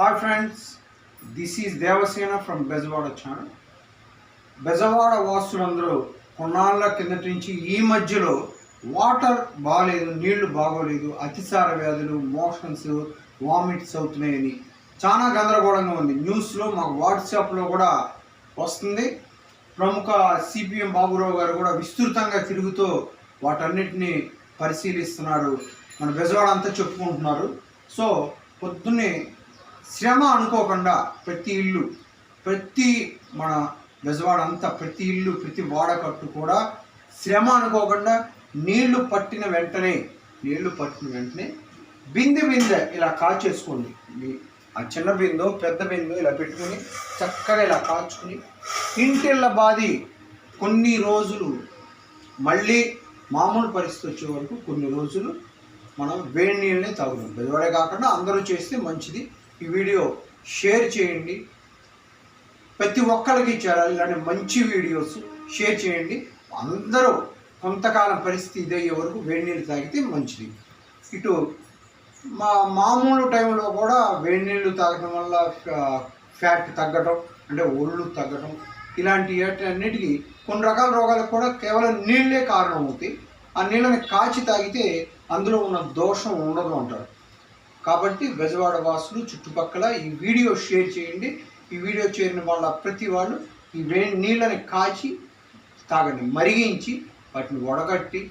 Hi friends this is Devasena from Bezawada channel Bezawada వాసులందరూ కొన్నాళ్ళ కిందటి నుంచి ఈ మధ్యలో వాటర్ బాగాలేదు నీళ్ళు బాగోలేదు అతిసార వ్యాధులు మోషన్స్ వామిట్స్ అవుతున్నాయని చాలా గందరగోళంగా ఉంది. న్యూస్లో మాకు వాట్సాప్లో కూడా వస్తుంది. ప్రముఖ సిపిఎం బాబురావు గారు కూడా విస్తృతంగా తిరుగుతూ వాటన్నిటిని పరిశీలిస్తున్నారు. మన బెజవాడ అంతా చెప్పుకుంటున్నారు. సో పొద్దున్నే శ్రమ అనుకోకుండా ప్రతి ఇల్లు ప్రతి మన బెజవాడ అంతా ప్రతి ఇల్లు ప్రతి వాడకట్టు కూడా శ్రమ అనుకోకుండా నీళ్ళు పట్టిన వెంటనే నీళ్ళు పట్టిన వెంటనే బిందె బిందె ఇలా కాచేసుకోండి మీ ఆ చిన్న బిందు పెద్ద బిందు ఇలా పెట్టుకుని చక్కగా ఇలా కాచుకుని ఇంటిళ్ళ బాది కొన్ని రోజులు మళ్ళీ మామూలు పరిస్థితి వచ్చే వరకు కొన్ని రోజులు మనం వేడి నీళ్ళని తాగుతాం బెదవాడే కాకుండా అందరూ చేస్తే మంచిది. ఈ వీడియో షేర్ చేయండి. ప్రతి ఒక్కరికి చేరాలి ఇలాంటి మంచి వీడియోస్ షేర్ చేయండి. అందరూ కొంతకాలం పరిస్థితి ఇదయ్యే వరకు వేడి నీళ్ళు తాగితే మంచిది. ఇటు మా మామూలు టైంలో కూడా వేడి నీళ్ళు తాగడం వల్ల ఫ్యాట్ తగ్గటం అంటే ఒళ్ళు తగ్గడం ఇలాంటి అన్నిటికీ కొన్ని రకాల రోగాలకు కూడా కేవలం నీళ్ళే కారణం అవుతాయి ఆ నీళ్ళని కాచి తాగితే అందులో ఉన్న దోషం ఉండదు అంటారు. కాబట్టి బెజవాడ వాసులు చుట్టుపక్కల ఈ వీడియో షేర్ చేయండి. ఈ వీడియో చేరిన వాళ్ళ ప్రతి వాళ్ళు ఈ వేడి నీళ్ళని కాచి తాగండి మరిగించి వాటిని వడగట్టి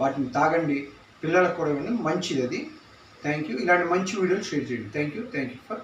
వాటిని తాగండి. పిల్లలకు కూడా మంచిది అది. థ్యాంక్ యూ ఇలాంటి మంచి వీడియోలు షేర్ చేయండి. Thank you thank you for